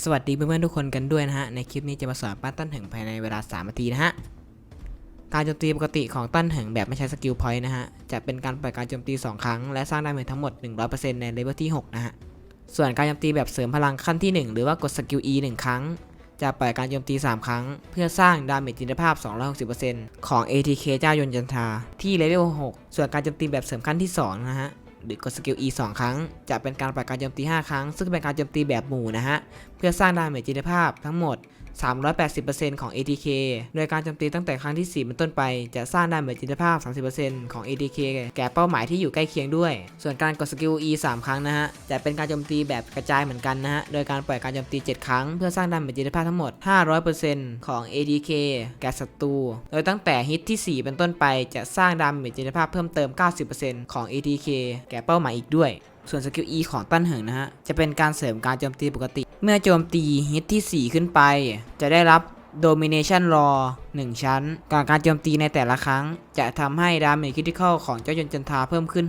สวัสดีเพื่อนๆทุกคนกันด้วยนะฮะ ในคลิปนี้จะมาสอนปั้นตั้นเหิงภายในเวลา 3 นาทีนะฮะ การโจมตีปกติของตั้นเหิงแบบไม่ใช้สกิลพอยต์นะฮะ จะเป็นการปล่อยการโจมตี 2 ครั้ง และสร้างดาเมจทั้งหมด 100%ในเลเวลที่ 6 นะฮะ ส่วนการโจมตีแบบเสริมพลังขั้นที่ 1 หรือว่ากดสกิล E 1 ครั้ง จะปล่อยการโจมตี 3 ครั้ง เพื่อสร้างดาเมจจินตภาพ 260%ของ ATK เจ้ายนจันทาที่เลเวล 6 ส่วนการโจมตีแบบเสริมขั้นที่ 2 นะฮะหรือกดสกิล E 2 ครั้ง จะเป็นการปล่อยการโจมตี 5 ครั้ง ซึ่งเป็นการโจมตีแบบหมู่นะฮะ พื่อสร้างดาเมจจินตภาพทั้งหมด 380%ของ ATK โดยการโจมตีตั้งแต่ครั้งที่ 4 เป็นต้นไป จะสร้างดาเมจจินตภาพ 30%ของ ATK แก่เป้าหมายที่อยู่ใกล้เคียงด้วย ส่วนการกดสกิล E 3 ครั้งนะฮะ จะเป็นการโจมตีแบบกระจายเหมือนกันนะฮะ โดยการปล่อยการโจมตี 7 ครั้ง เพื่อสร้างดาเมจจินตภาพทั้งหมด 500%ของ ATK แก่ศัตรู โดยตั้งแต่ฮิตที่ 4 เป็นต้นไป จะสร้างดาเมจจินตภาพเพิ่มเติม 90%ของ ATK แก่เป้าหมายอีกด้วย ส่วนสกิล E ของตั้นเหิงนะฮะ จะเป็นการเสริมการโจมตีปกติ เมื่อโจมตีฮิตที่ 4 ขึ้นไป จะได้รับ Domination Law 1 ชั้น การการโจมตีในแต่ละครั้ง จะทำให้ดาเมจคริติคอลของเจ้ายนจันทาเพิ่มขึ้น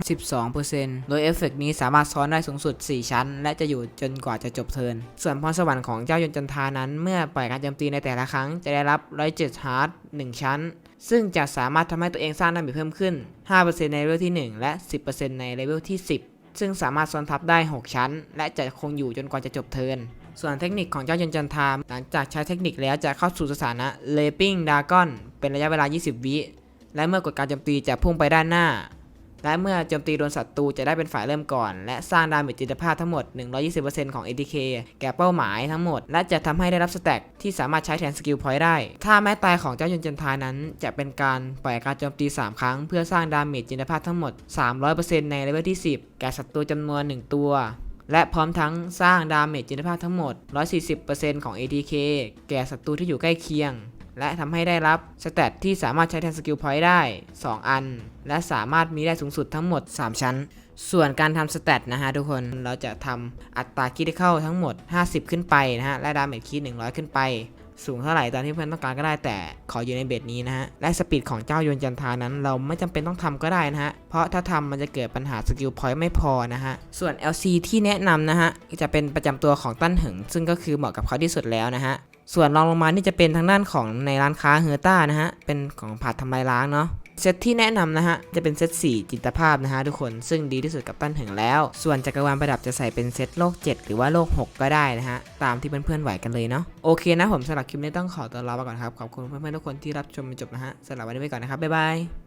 12%โดยเอฟเฟกต์นี้สามารถซ้อนได้สูงสุด 4 ชั้น และจะอยู่จนกว่าจะจบเทิน ส่วนพรสวรรค์ของเจ้ายนจันทานั้น เมื่อปล่อยการโจมตีในแต่ละครั้ง จะได้รับ 107 ฮาร์ด1ชั้น ซึ่งจะสามารถทำให้ตัวเองสร้างดาเมจเพิ่มขึ้น 5%ในเลเวลที่ 1 และ 10%ในเลเวลที่ 10 ซึ่งสามารถซ้อนทับได้ 6 ชั้น และจะคงอยู่จนกว่าจะจบเทิน ส่วนเทคนิคของเจ้ายนจันทามหลังจากใช้เทคนิคแล้วจะเข้าสู่สถานะ Leaping Dragon เป็นระยะเวลา 20 วิ และเมื่อกดการโจมตีจะพุ่งไปด้านหน้า และเมื่อโจมตีโดนศัตรูจะได้เป็นฝ่ายเริ่มก่อน และสร้างดาเมจจิตภาพทั้งหมด 120%ของ ATK แก่เป้าหมายทั้งหมด และจะทำให้ได้รับสแต็กที่สามารถใช้แทนสกิลพอยต์ได้ ถ้าแม้ตายของเจ้ายนจันทานั้น จะเป็นการปล่อยการโจมตี 3 ครั้ง เพื่อสร้างดาเมจจิตภาพทั้งหมด 300%ในเลเวลที่ 10 แก่ศัตรูจำนวน 1 ตัว และพร้อมทั้งสร้างดาเมจจินตภาพทั้งหมด 140%ของ ATK แก่ศัตรูที่อยู่ใกล้เคียง และทำให้ได้รับสเตตที่สามารถใช้แทนสกิลพอยต์ได้ 2 อัน และสามารถมีได้สูงสุดทั้งหมด 3 ชั้น ส่วนการทำสเตตนะฮะทุกคน เราจะทำอัตราคิดเข้าทั้งหมด 50 ขึ้นไปนะฮะ และดาเมจคิด100 ขึ้นไป สูงเท่าไหร่ตามที่เพื่อนต้องการก็ได้แต่ขออยู่ในเบสนี้นะฮะ และสปีดของเจ้าโยนจันทานั้น เราไม่จำเป็นต้องทำก็ได้นะฮะ เพราะถ้าทำมันจะเกิดปัญหาสกิลพอยต์ไม่พอนะฮะ ส่วน LC ที่แนะนำนะฮะจะเป็นประจำตัวของตั้นหึง ซึ่งก็คือเหมาะกับเขาที่สุดแล้วนะฮะส่วนรองลงมานี่จะเป็นทางด้านของในร้านค้าเฮอร์ต้านะฮะเป็นของผัดทำลายล้างเนาะ เซตที่แนะนำนะฮะ จะเป็นเซต4 จิตภาพนะฮะทุกคนซึ่งดีที่สุดกับตั้นหึงแล้ว ส่วนจักรวาลประดับจะใส่เป็นเซตโลก 7 หรือว่าโลก 6 ก็ได้นะฮะ ตามที่เพื่อนๆไหวกันเลยเนาะโอเคนะผมสำหรับคลิปนี้ต้องขอตัวลาไปก่อนครับ ขอบคุณเพื่อนๆทุกคนที่รับชมจนจบนะฮะสำหรับวันนี้ไปก่อนนะครับบ๊ายบาย